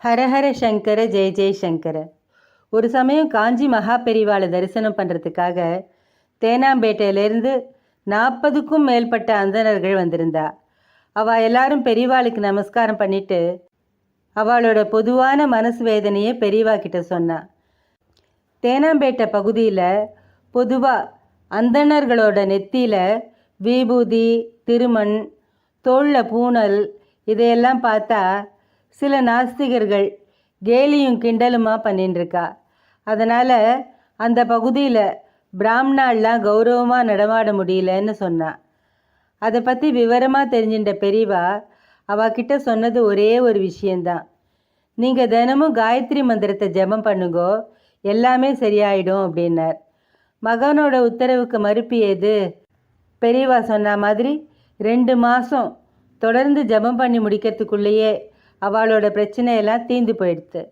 ஹரஹர சங்கர ஜெய ஜெய சங்கர. ஒரு சமயம் காஞ்சி மகா பெரிவாளை தரிசனம் பண்ணுறதுக்காக தேனாம்பேட்டையிலேருந்து நாற்பதுக்கும் மேற்பட்ட அந்தணர்கள் வந்திருந்தா. அவள் எல்லாரும் பெரியவாளுக்கு நமஸ்காரம் பண்ணிட்டு அவளோட பொதுவான மனசு வேதனையை பெரியவா கிட்ட சொன்னான் தேனாம்பேட்டை பகுதியில் பொதுவாக அந்தணர்களோட நெத்தியில் விபூதி திருமண் தோளில் பூணல் இதையெல்லாம் பார்த்தா சில நாஸ்திகர்கள் கேலியும் கிண்டலுமாக பண்ணிட்டுருக்கா அதனால் அந்த பகுதியில் பிராமணாலாம் கௌரவமாக நடமாட முடியலன்னு சொன்னான் அதை பற்றி விவரமாக தெரிஞ்சின்ற பெரியவா அவகிட்ட சொன்னது ஒரே ஒரு விஷயந்தான். நீங்கள் தினமும் காயத்ரி மந்திரத்தை ஜெபம் பண்ணுங்கோ எல்லாமே சரியாயிடும் அப்படின்னார். மகனோட உத்தரவுக்கு மறுப்பு ஏது? பெரியவா சொன்ன மாதிரி ரெண்டு மாதம் தொடர்ந்து ஜெபம் பண்ணி முடிக்கிறதுக்குள்ளேயே அவளோட பிரச்சனையெல்லாம் தீந்து போயிடுத்து.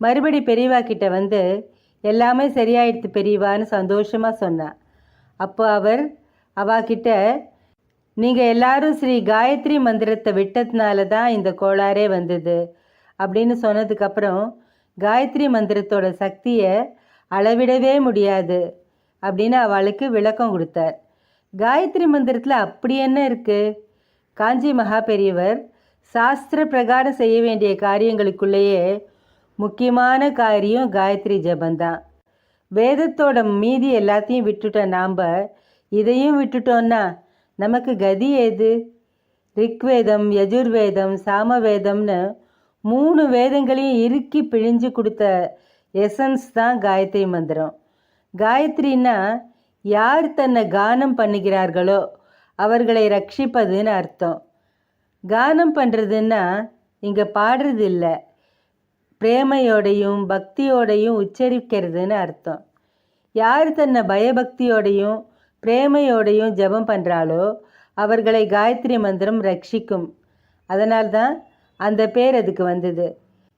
மறுபடி பெரியவா கிட்ட வந்து எல்லாமே சரியாயிடுத்து பெரியவான்னு சந்தோஷமாக சொன்னான் அப்போ அவர் அவாகிட்ட நீங்கள் எல்லாரும் ஸ்ரீ காயத்ரி மந்திரத்தை விட்டதுனால தான் இந்த கோளாறே வந்தது. அப்படின்னு சொன்னதுக்கப்புறம் காயத்ரி மந்திரத்தோட சக்தியை அளவிடவே முடியாது. அப்படின்னு அவளுக்கு விளக்கம் கொடுத்தார். காயத்ரி மந்திரத்தில் அப்படி என்ன இருக்குது காஞ்சி மகா பெரியவர் சாஸ்திர பிரகாரம் செய்ய வேண்டிய காரியங்களுக்குள்ளேயே முக்கியமான காரியம் காயத்ரி ஜபந்தான் வேதத்தோட மீதி எல்லாத்தையும் விட்டுட்ட நாம் இதையும் விட்டுட்டோன்னா நமக்கு கதி ஏது? ரிக்வேதம் யஜுர்வேதம் சாமவேதம்னு மூணு வேதங்களையும் இறுக்கி பிழிஞ்சு கொடுத்த எசன்ஸ் தான் காயத்ரி மந்திரம். காயத்ரின்னா யார் தன்னை கானம் பண்ணுகிறார்களோ அவர்களை ரட்சிப்பதுன்னு அர்த்தம். கானம் பண்ணுறதுன்னா இங்கே பாடுறது இல்லை பிரேமையோடையும் பக்தியோடையும் உச்சரிக்கிறதுன்னு அர்த்தம். யார் தன்னை பயபக்தியோடையும் பிரேமையோடையும் ஜெபம் பண்ணுறாளோ அவர்களை காயத்ரி மந்திரம் ரட்சிக்கும். அதனால்தான் அந்த பேர் அதுக்கு வந்தது.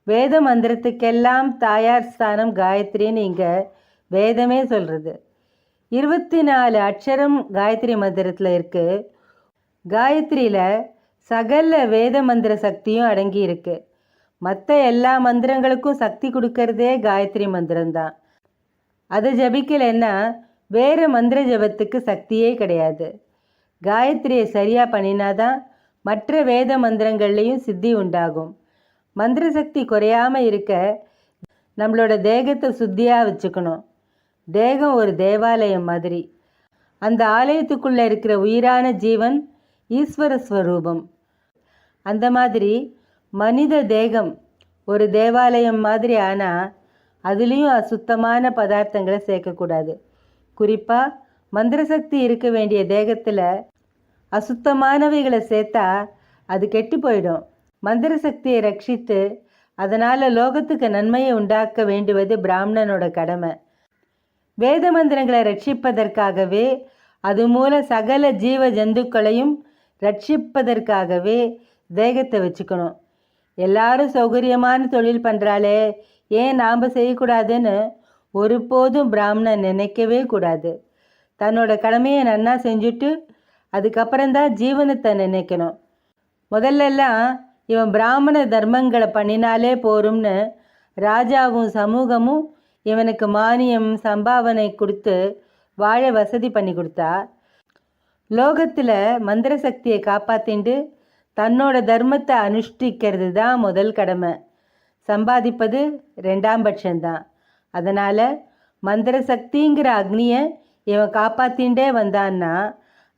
வேத மந்திரத்துக்கெல்லாம் தாயார் ஸ்தானம் காயத்ரின்னு இங்கே வேதமே சொல்கிறது இருபத்தி நாலு அக்ஷரம் காயத்ரி மந்திரத்தில் இருக்குது காயத்ரியில் சகல வேத மந்திர சக்தியும் அடங்கி இருக்கு மற்ற எல்லா மந்திரங்களுக்கும் சக்தி கொடுக்கறதே காயத்ரி மந்திரம்தான். அதை ஜபிக்கலைன்னா வேறு மந்திர ஜபத்துக்கு சக்தியே கிடையாது. காயத்ரியை சரியாக பண்ணினாதான் மற்ற வேத மந்திரங்கள்லேயும் சித்தி உண்டாகும். மந்திர சக்தி குறையாமல் இருக்க நம்மளோட தேகத்தை சுத்தியாக வச்சுக்கணும். தேகம் ஒரு தேவாலயம் மாதிரி. அந்த ஆலயத்துக்குள்ளே இருக்கிற உயிரான ஜீவன் ஈஸ்வர ஸ்வரூபம் அந்த மாதிரி மனித தேகம் ஒரு தேவாலயம் மாதிரி ஆனால் அதுலேயும் அசுத்தமான பதார்த்தங்களை சேர்க்கக்கூடாது. குறிப்பாக மந்திர சக்தி இருக்க வேண்டிய தேகத்தில் அசுத்தமானவைகளை சேர்த்தா அது கெட்டு போயிடும். மந்திர சக்தியை ரட்சித்து அதனால் லோகத்துக்கு நன்மையை உண்டாக்க வேண்டுவது பிராமணனோட கடமை. வேத மந்திரங்களை ரட்சிப்பதற்காகவே அது மூல சகல ஜீவ ஜந்துக்களையும் ரட்சிப்பதற்காகவே தேகத்தை வச்சுக்கணும். எல்லாரும் சௌகரியமான தொழில் பண்ணுறாளே ஏன் நாம் செய்யக்கூடாதுன்னு ஒருபோதும் பிராமணன் நினைக்கவே கூடாது. தன்னோட கடமையை நன்னா செஞ்சுட்டு அதுக்கப்புறம்தான் ஜீவனத்தை நினைக்கணும். முதல்லலாம் இவன் பிராமண தர்மங்களை பண்ணினாலே போரும்னு ராஜாவும் சமூகமும் இவனுக்கு மானியம் சம்பாவனை கொடுத்து வாழ வசதி பண்ணி கொடுத்தா லோகத்தில் மந்திர சக்தியை காப்பாத்திண்டு தன்னோட தர்மத்தை அனுஷ்டிக்கிறது தான் முதல் கடமை. சம்பாதிப்பது ரெண்டாம் பட்சம்தான். அதனால் மந்திர சக்திங்கிற அக்னியை இவன் காப்பாத்தின்ண்டே வந்தான்னா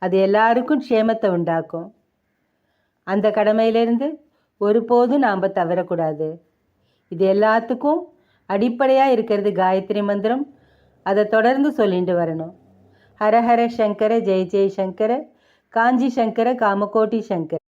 அது எல்லாருக்கும் க்ஷேமத்தை உண்டாக்கும். அந்த கடமையிலேருந்து ஒருபோதும் நாம் தவறக்கூடாது. இது எல்லாத்துக்கும் அடிப்படையாக இருக்கிறது காயத்ரி மந்திரம். அதை தொடர்ந்து சொல்லிட்டு வரணும். ஹரஹர சங்கர ஜெய ஜெய சங்கர காஞ்சி சங்கர காமகோட்டி சங்கர.